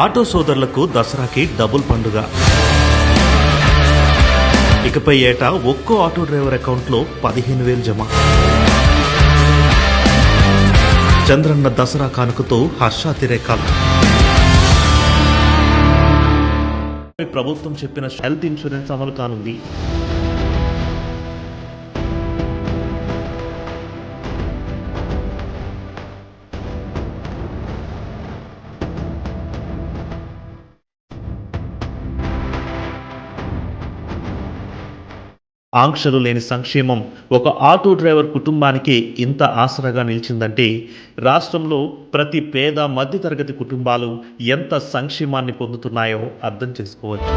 Auto సోదరులకు దసరాకి double పండుగ. ఇకపై ఏటా ఒక్కో ఆటో డ్రైవర్ అకౌంట్లో పదిహేను వేలు జమ. చంద్రన్న దసరా కానుకతో హర్షాతిరేకాలు ప్రభుత్వం చెప్పిన హెల్త్ ఇన్సూరెన్స్ అమలు కానుంది. ఆంక్షలు లేని సంక్షేమం ఒక ఆటో డ్రైవర్ కుటుంబానికి ఇంత ఆసరాగా నిలిచిందంటే రాష్ట్రంలో ప్రతి పేద మధ్యతరగతి కుటుంబాలు ఎంత సంక్షేమాన్ని పొందుతున్నాయో అర్థం చేసుకోవచ్చు